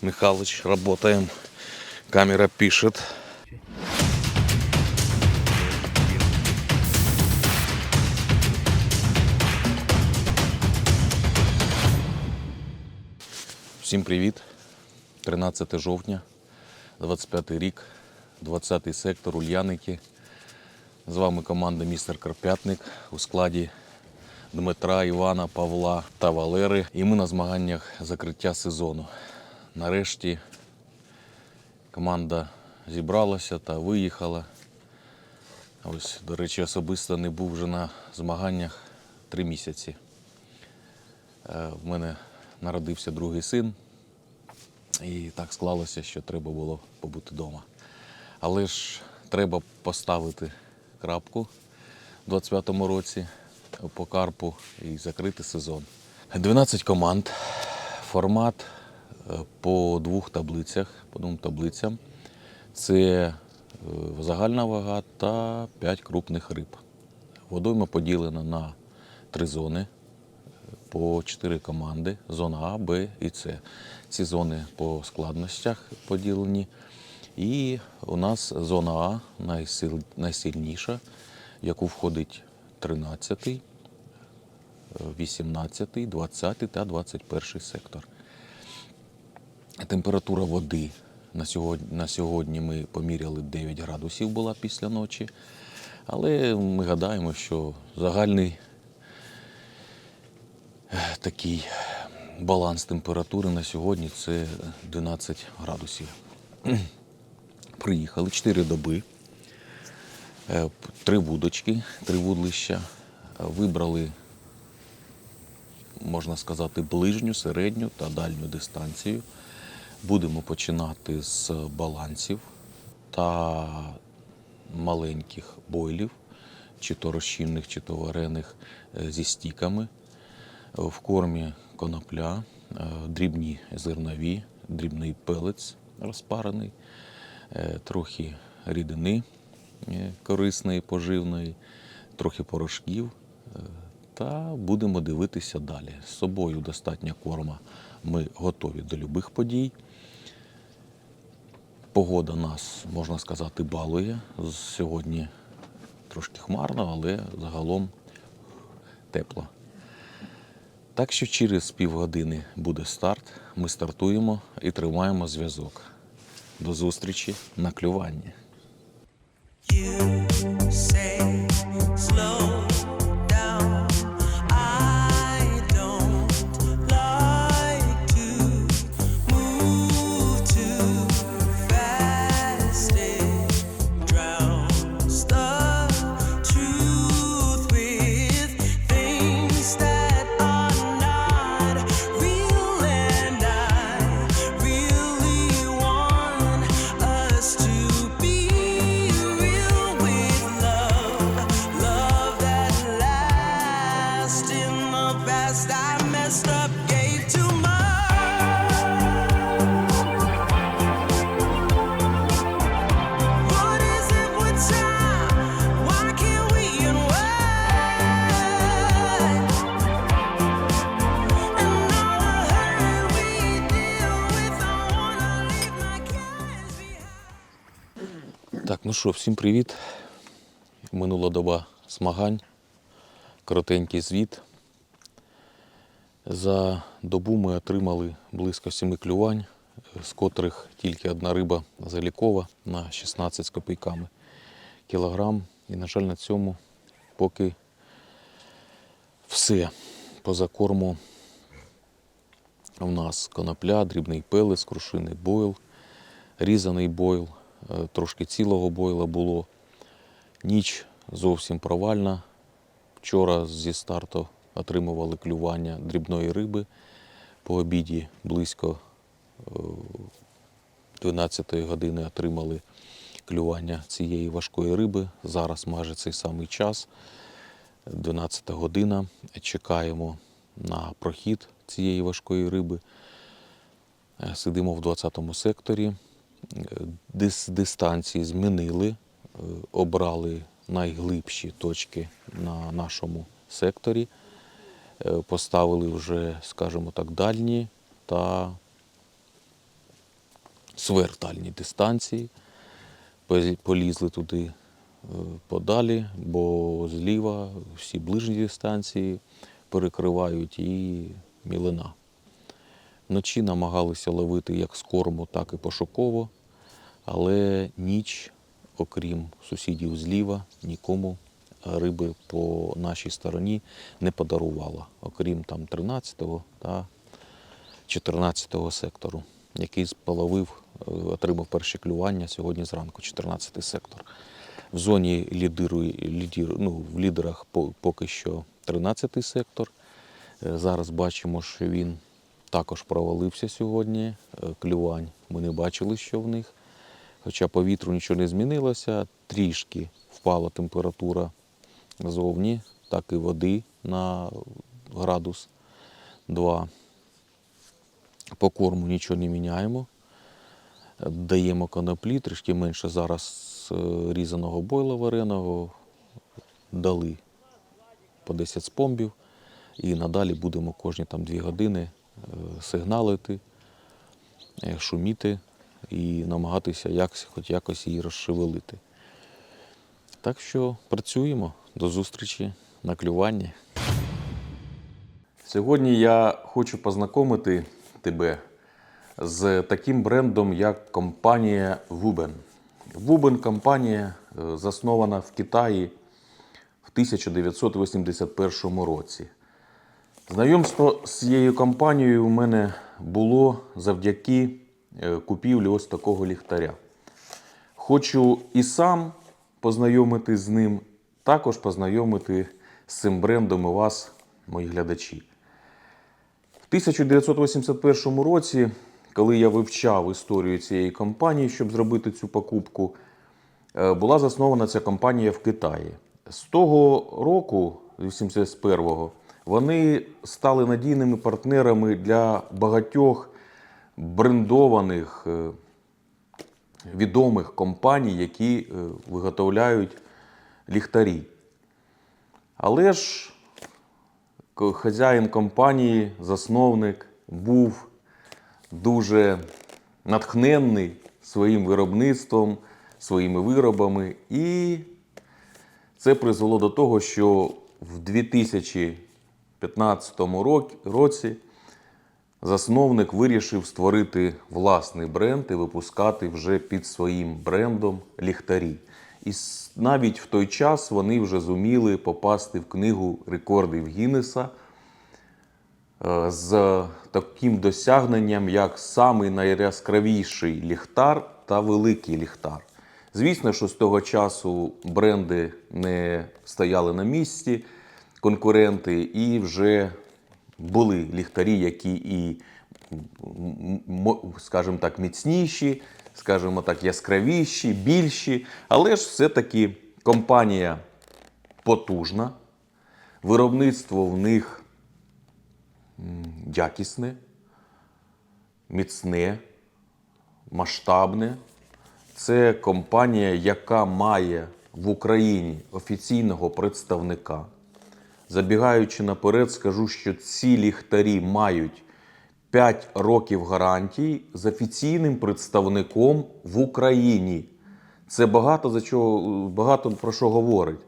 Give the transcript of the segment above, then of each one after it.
Михалыч, работаем. Камера пишет. Всім привіт. 13 жовтня, 25 рік, 20 сектор Ульяники. З вами команда Містер Карпятник у складі Дмитра, Івана, Павла та Валери. І ми на змаганнях закриття сезону. Нарешті команда зібралася та виїхала. Ось, до речі, особисто не був вже на змаганнях три місяці. Е, В мене народився другий син, і так склалося, що треба було побути вдома. Але ж треба поставити крапку у 25-му році по карпу і закрити сезон. 12 команд, формат по двох таблицях, по двом таблицям. Це е, загальна вага та 5 крупних риб. Водойма поділена на три зони по чотири команди: зона А, Б і С. Ці зони по складностях поділені. І у нас зона А найсил, найсильніша, в яку входить 13, 18, 20 та 21 сектор. Температура води на сьогодні, на сьогодні ми поміряли 9 градусів була після ночі. Але ми гадаємо, що загальний е, такий баланс температури на сьогодні це 12 градусів. Приїхали 4 доби, е, три вудочки, три вудлища. Вибрали, можна сказати, ближню, середню та дальню дистанцію. Будемо починати з балансів та маленьких бойлів, чи то розчинних, чи то варених е, зі стіками. В кормі конопля, е, дрібні зернові, дрібний пелець розпарений, е, трохи рідини корисної, поживної, трохи порошків. Та будемо дивитися далі. З собою достатньо корма. Ми готові до любих подій. Погода нас, можна сказати, балує. Сьогодні трошки хмарно, але загалом тепло. Так що через півгодини буде старт. Ми стартуємо і тримаємо зв'язок. До зустрічі на клюванні. Що, всім привіт. Минула доба змагань. Коротенький звіт. За добу ми отримали близько 7 клювань, з котрих тільки одна риба залікова на 16 з копійками кілограм. І, на жаль, на цьому поки все. Поза корму у нас конопля, дрібний пелець, крушиний бойл, різаний бойл, трошки цілого бойла було. Ніч зовсім провальна. Вчора зі старту отримували клювання дрібної риби. По обіді близько е, 12 години отримали клювання цієї важкої риби. Зараз майже цей самий час. 12 година. Чекаємо на прохід цієї важкої риби. Е, Сидимо в 20-му секторі. Е, Дис, дистанції змінили, е, обрали найглибші точки на нашому секторі. Е, Поставили вже, скажімо так, дальні та свертальні дистанції. Полізли туди подалі, бо зліва всі ближні дистанції перекривають і мілина. Вночі намагалися ловити як з корму, так і пошуково, але ніч, окрім сусідів зліва, нікому риби по нашій стороні не подарувала, окрім там 13-го та 14-го сектору, який половив, е, отримав перші клювання сьогодні зранку, 14-й сектор. В зоні лідирує, лідір, ну, в лідерах поки що 13-й сектор. Е, Зараз бачимо, що він також провалився сьогодні. Е, Клювань ми не бачили, що в них. Хоча по вітру нічого не змінилося, трішки впала температура зовні, так і води на градус 2. По корму нічого не міняємо. Даємо коноплі, трішки менше зараз е, різаного бойла вареного. Дали по 10 спомбів. І надалі будемо кожні там 2 години е, сигналити, е, шуміти і намагатися якось, хоч якось її розшевелити. Так що працюємо. До зустрічі на клюванні. Сьогодні я хочу познайомити тебе з таким брендом, як компанія Wuben. Wuben компанія е, заснована в Китаї в 1981 році. Знайомство з цією компанією у мене було завдяки купівлі ось такого ліхтаря. Хочу і сам познайомити з ним, також познайомити з цим брендом і вас, мої глядачі. В 1981 році, коли я вивчав історію цієї компанії, щоб зробити цю покупку, е, була заснована ця компанія в Китаї. З того року, 81-го, вони стали надійними партнерами для багатьох брендованих е, відомих компаній, які е, виготовляють ліхтарі. Але ж хазяїн компанії, засновник, був дуже натхненний своїм виробництвом, своїми виробами. І це призвело до того, що в 2015 році засновник вирішив створити власний бренд і випускати вже під своїм брендом ліхтарі. І навіть в той час вони вже зуміли попасти в книгу рекордів Гіннеса е, з таким досягненням, як самий найяскравіший ліхтар та великий ліхтар. Звісно, що з того часу бренди не стояли на місці, конкуренти, і вже були ліхтарі, які і, скажімо так, міцніші, скажімо так, яскравіші, більші. Але ж все-таки компанія потужна, виробництво в них якісне, міцне, масштабне. Це компанія, яка має в Україні офіційного представника. Забігаючи наперед, скажу, що ці ліхтарі мають 5 років гарантії з офіційним представником в Україні. Це багато за чого багато про що говорить.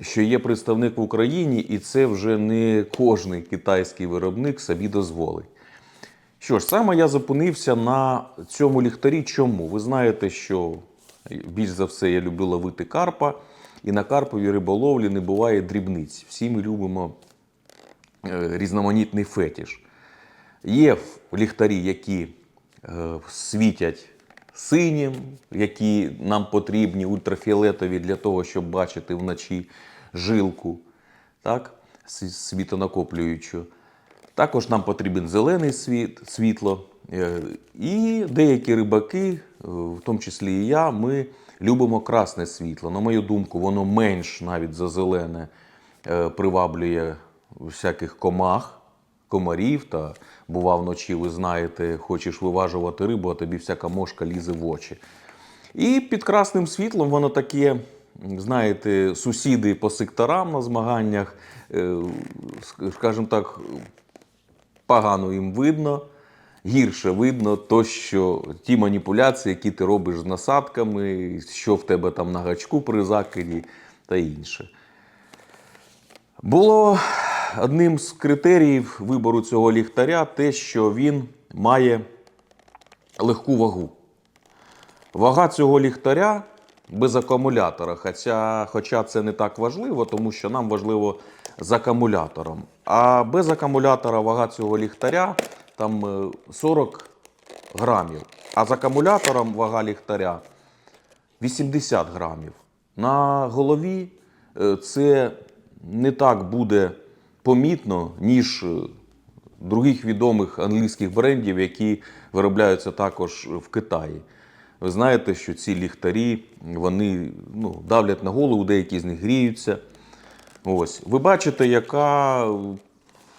Що є представник в Україні, і це вже не кожний китайський виробник собі дозволить. Що ж, саме я зупинився на цьому ліхтарі. Чому? Ви знаєте, що більш за все я люблю ловити карпа, і на карповій риболовлі не буває дрібниць. Всі ми любимо е, різноманітний фетіш. Є ліхтарі, які е, світять синім, які нам потрібні ультрафіолетові для того, щоб бачити вночі жилку, так? світонакоплюючу. Також нам потрібен зелений світ, світло. Е, І деякі рибаки, в тому числі і я, ми любимо красне світло. На мою думку, воно менш навіть за зелене е, приваблює всяких комах, комарів. Та бува вночі, ви знаєте, хочеш виважувати рибу, а тобі всяка мошка лізе в очі. І під красним світлом воно таке, знаєте, сусіди по секторам на змаганнях, е, скажімо так, погано їм видно. Гірше видно то, що ті маніпуляції, які ти робиш з насадками, що в тебе там на гачку при закиді та інше. Було одним з критеріїв вибору цього ліхтаря те, що він має легку вагу. Вага цього ліхтаря без акумулятора, хоча, хоча це не так важливо, тому що нам важливо з акумулятором. А без акумулятора вага цього ліхтаря там е, 40 грамів. А з акумулятором вага ліхтаря 80 грамів. На голові е, це не так буде помітно, ніж е, других відомих англійських брендів, які виробляються також в Китаї. Ви знаєте, що ці ліхтарі вони ну, давлять на голову, деякі з них гріються. Ось. Ви бачите, яка е,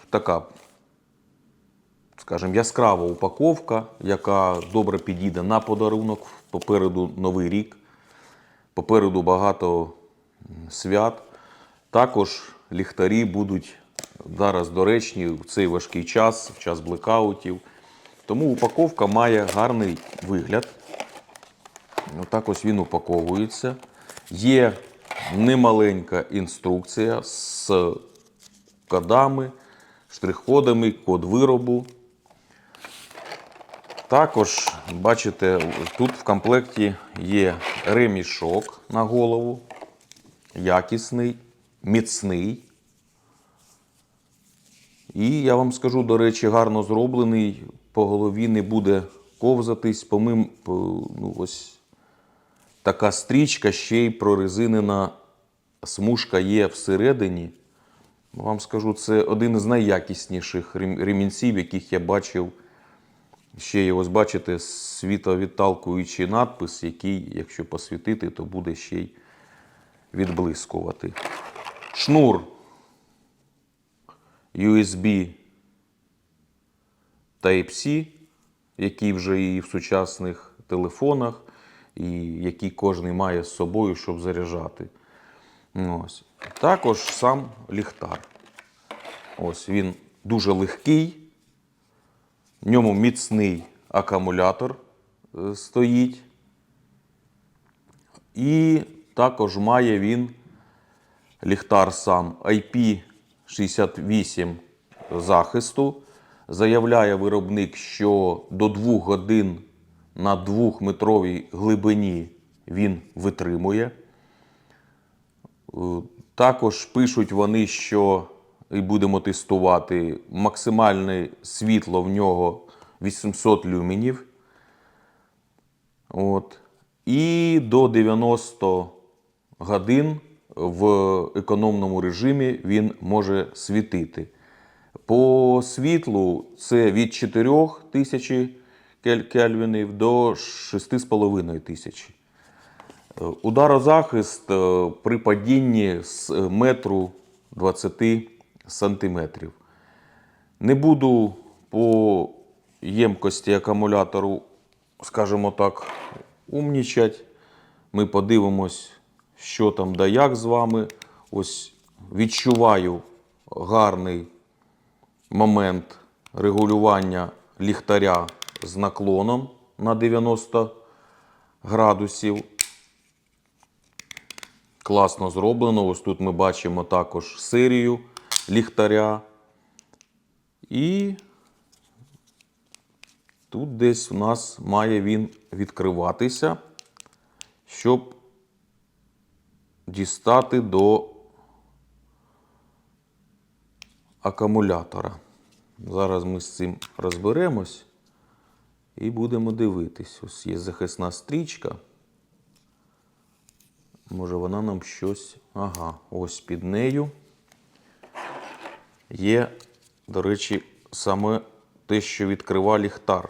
така, скажімо, яскрава упаковка, яка добре підійде на подарунок. Попереду Новий рік, попереду багато свят. Також ліхтарі будуть зараз доречні в цей важкий час, в час блекаутів. Тому упаковка має гарний вигляд. Отак ось він упаковується. Є немаленька інструкція з кодами, штрих-кодами, код виробу. Також, бачите, тут в комплекті є ремішок на голову, якісний, міцний. І я вам скажу, до речі, гарно зроблений. По голові не буде ковзатись. Помим, ну, ось така стрічка, ще й прорезинена смужка є всередині. Вам скажу, це один із найякісніших ремінців, яких я бачив. Ще є, ось бачите, світовідталкуючий надпис, який, якщо посвітити, то буде ще й відблискувати. Шнур USB Type-C, який вже і в сучасних телефонах, і який кожен має з собою, щоб заряджати. Ось. Також сам ліхтар. Ось він дуже легкий, в ньому міцний акумулятор е, стоїть. І також має він ліхтар сам IP68 захисту. Заявляє виробник, що до 2 годин на 2-метровій глибині він витримує. Е, Також пишуть вони, що і будемо тестувати максимальне світло в нього 800 люменів. От. І до 90 годин в економному режимі він може світити. По світлу це від 4 тисячі кель- кельвінів до 6,5 тисячі. Е, Ударозахист е, при падінні з е, метру 20 сантиметрів. Не буду по ємкості акумулятору, скажімо так, умнічать. Ми подивимось, що там да як з вами. Ось відчуваю гарний момент регулювання ліхтаря з наклоном на 90 градусів. Класно зроблено. Ось тут ми бачимо також серію ліхтаря. І тут десь у нас має він відкриватися, щоб дістати до акумулятора. Зараз ми з цим розберемось і будемо дивитись. Ось є захисна стрічка. Може вона нам щось. Ага, ось під нею. Є, до речі, саме те, що відкриває ліхтар.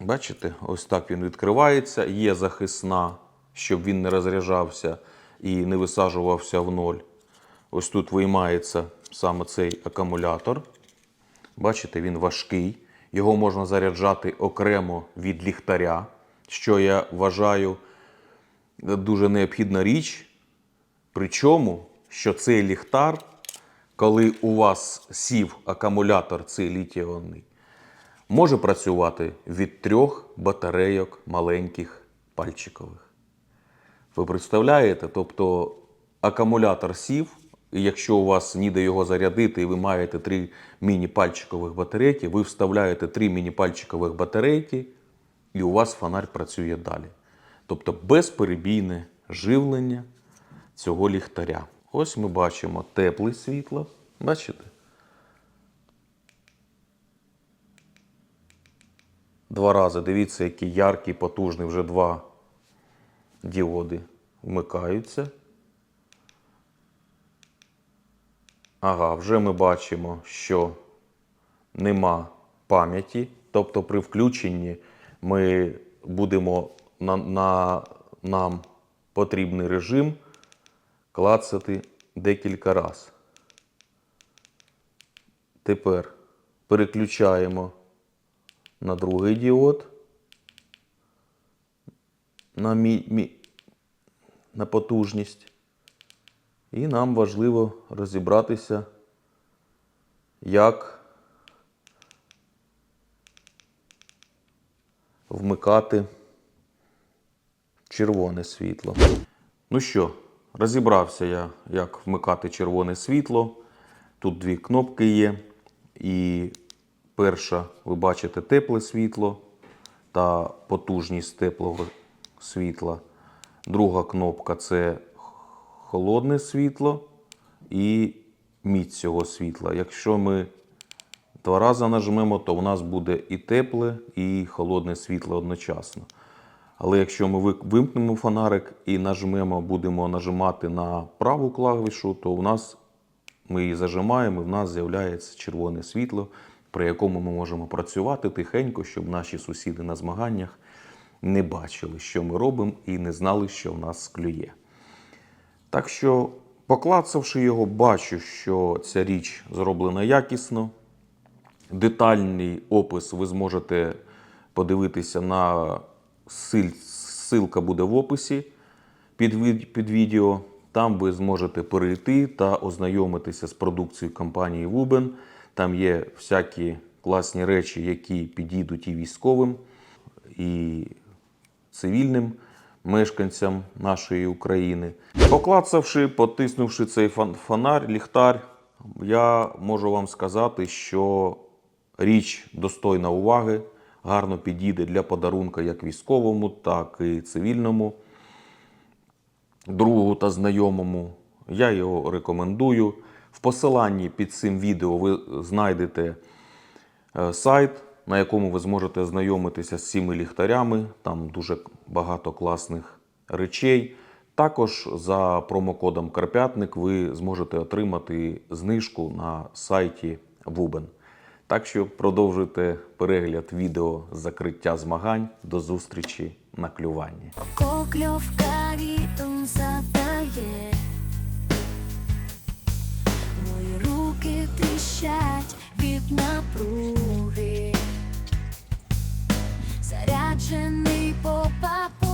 Бачите, ось так він відкривається. Є захисна, щоб він не розряджався і не висаджувався в ноль. Ось тут виймається саме цей акумулятор. Бачите, він важкий. Його можна заряджати окремо від ліхтаря, що я вважаю дуже необхідна річ, Причому, що цей ліхтар, коли у вас сів акумулятор, цей літіонний, може працювати від трьох батарейок маленьких пальчикових. Ви представляєте? Тобто акумулятор сів, і якщо у вас ніде його зарядити, і ви маєте три міні-пальчикових батарейки, ви вставляєте три міні-пальчикових батарейки, і у вас фонарь працює далі. Тобто безперебійне живлення цього ліхтаря. Ось ми бачимо тепле світло. Бачите? Два рази. Дивіться, який яркий, потужний, вже два діоди вмикаються. Ага, вже ми бачимо, що нема пам'яті. Тобто при включенні ми будемо на, на нам потрібний режим клацати декілька разів. Тепер переключаємо на другий діод. На, мі, мі, на потужність. І нам важливо розібратися, як вмикати червоне світло. Ну що, розібрався я, як вмикати червоне світло. Тут дві кнопки є. І перша, ви бачите, тепле світло та потужність теплого світла. Друга кнопка це холодне світло і міць цього світла. Якщо ми два рази нажмемо, то у нас буде і тепле, і холодне світло одночасно. Але якщо ми вимкнемо фонарик і нажмемо, будемо нажимати на праву клавішу, то у нас ми її зажимаємо, і в нас з'являється червоне світло, при якому ми можемо працювати тихенько, щоб наші сусіди на змаганнях не бачили, що ми робимо, і не знали, що в нас клює. Так що, поклацавши його, бачу, що ця річ зроблена якісно. Детальний опис ви зможете подивитися на ссылка буде в описі під, під відео. Там ви зможете перейти та ознайомитися з продукцією компанії Wuben. Там є всякі класні речі, які підійдуть і військовим, і цивільним мешканцям нашої України. Поклацавши, потиснувши цей фон- фонарь, ліхтар, я можу вам сказати, що річ достойна уваги, гарно підійде для подарунка як військовому, так і цивільному другу та знайомому. Я його рекомендую. В посиланні під цим відео ви знайдете е, сайт, на якому ви зможете ознайомитися з цими ліхтарями. Там дуже багато класних речей. Також за промокодом Карпятник ви зможете отримати знижку на сайті Вубен. Так що продовжуйте перегляд відео з закриття змагань. До зустрічі на клюванні. Кокльовка вітром задає, мої руки тріщать від напруги, заряджений попап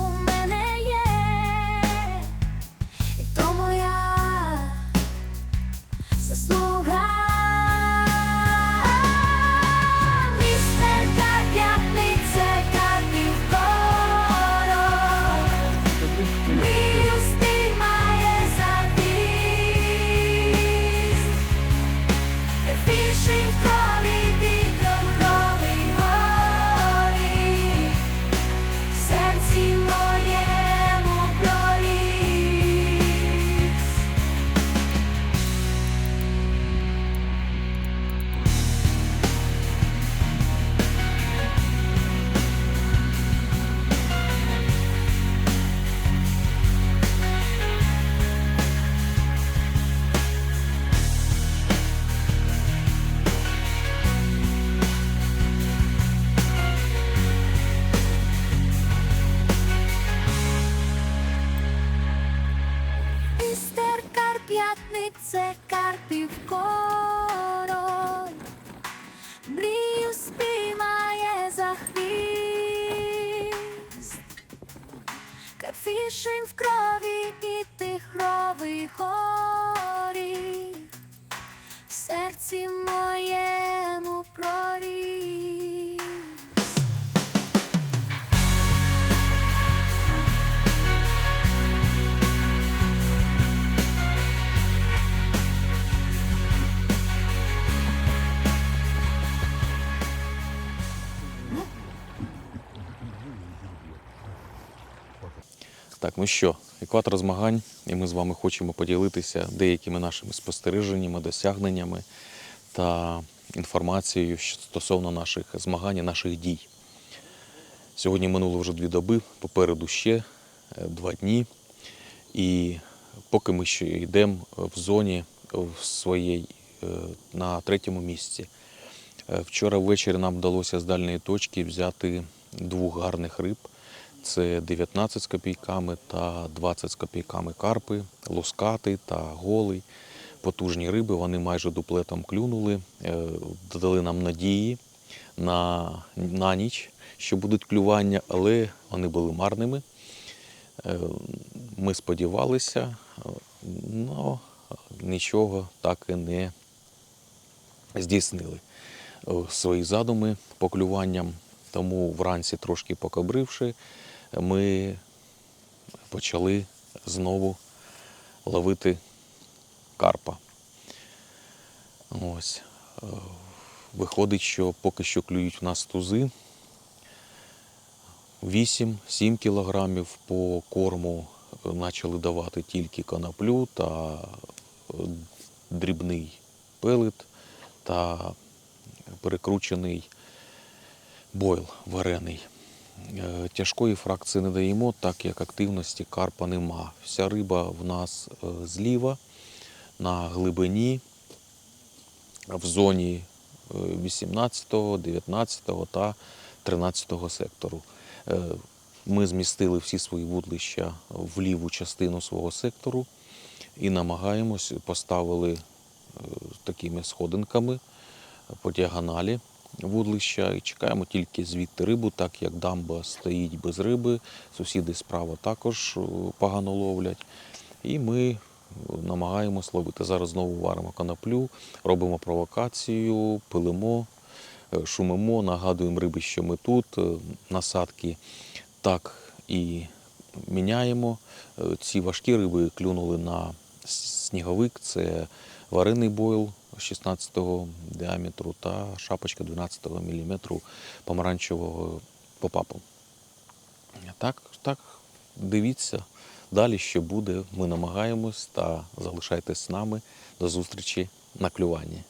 ну що, екватор змагань, і ми з вами хочемо поділитися деякими нашими спостереженнями, досягненнями та інформацією стосовно наших змагань і наших дій. Сьогодні минуло вже дві доби, попереду ще е, два дні. І поки ми ще йдемо в зоні е, в своїй е, на третьому місці. Е, Вчора ввечері нам вдалося з дальньої точки взяти двох гарних риб. Це 19 з копійками та 20 з копійками карпи, лускати та голий. Потужні риби, вони майже дуплетом клюнули, е, додали нам надії на, на ніч, що будуть клювання, але вони були марними. Е, Ми сподівалися, але нічого так і не здійснили е, свої задуми по клюванням. Тому вранці, трошки покобривши, ми почали знову ловити карпа. Ось. Е, Виходить, що поки що клюють в нас тузи. 8-7 кілограмів по корму е, почали давати тільки коноплю та е, дрібний пелет та перекручений бойл варений. Е, Тяжкої фракції не даємо, так як активності карпа нема. Вся риба в нас е, зліва на глибині в зоні е, 18, 19 та 13 сектору. Е, Ми змістили всі свої вудлища в ліву частину свого сектору і намагаємось поставили е, такими сходинками по діагоналі вудлища і чекаємо тільки звідти рибу, так як дамба стоїть без риби, сусіди справа також е, погано ловлять. І ми намагаємось ловити. Зараз знову варимо коноплю, робимо провокацію, пилимо, е, шумимо, нагадуємо риби, що ми тут, е, насадки так і міняємо. Е, Ці важкі риби клюнули на сніговик, це варений бойл 16 діаметру та шапочка 12 мм помаранчевого попапу. Так, так, дивіться далі, що буде. Ми намагаємось та залишайтесь з нами. До зустрічі на клюванні.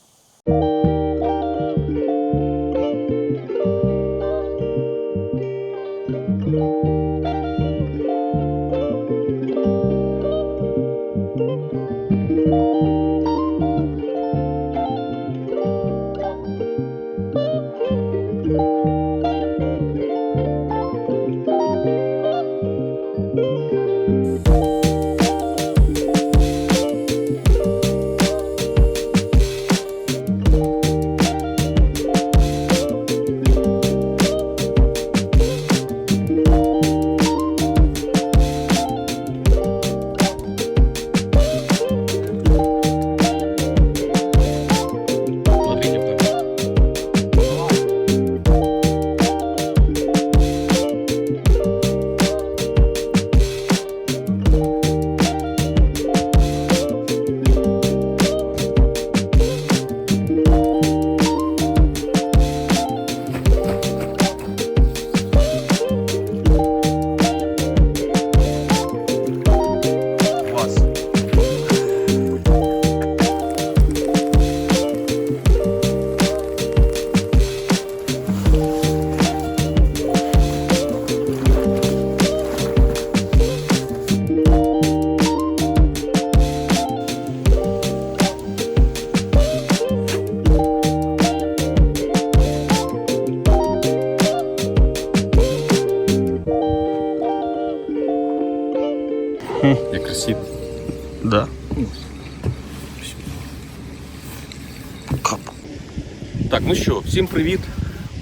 Так, ну що, всім привіт.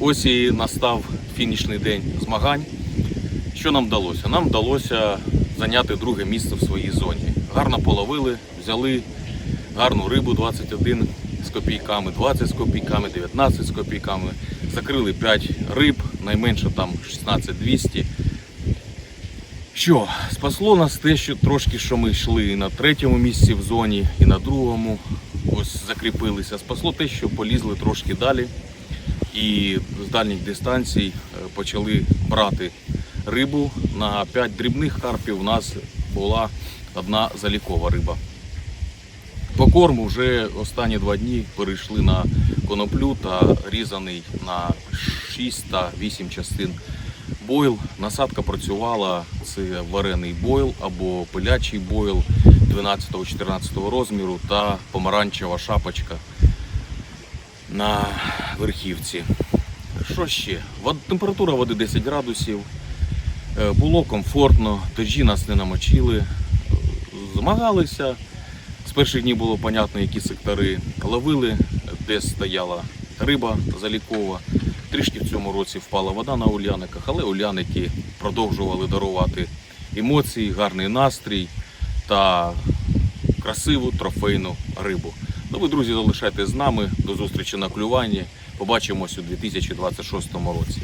Ось і настав фінішний день змагань. Що нам вдалося? Нам вдалося зайняти друге місце в своїй зоні. гарно половили, взяли гарну рибу 21 з копійками, 20 з копійками, 19 з копійками. Закрили 5 риб, найменше там 16-200. Що, спасло нас те, що трошки що ми йшли і на третьому місці в зоні, і на другому закріпилися. Спасло те, що полізли трошки далі і з дальніх дистанцій е, почали брати рибу. На 5 дрібних карпів у нас була одна залікова риба. По корму вже останні два дні перейшли на коноплю та різаний на 6 та 8 частин бойл. Насадка працювала, це варений бойл або пилячий бойл 12-14 розміру та помаранчева шапочка на верхівці. Що ще? Температура води 10 градусів. Е, Було комфортно, тежі нас не намочили. Е, Змагалися. З перших днів було понятно, які сектори ловили, де стояла риба залікова. Трішки в цьому році впала вода на Ульяниках, але уляники продовжували дарувати емоції, гарний настрій та красиву трофейну рибу. Ну ви, друзі, залишайтесь з нами. До зустрічі на клюванні. Побачимось у 2026 році.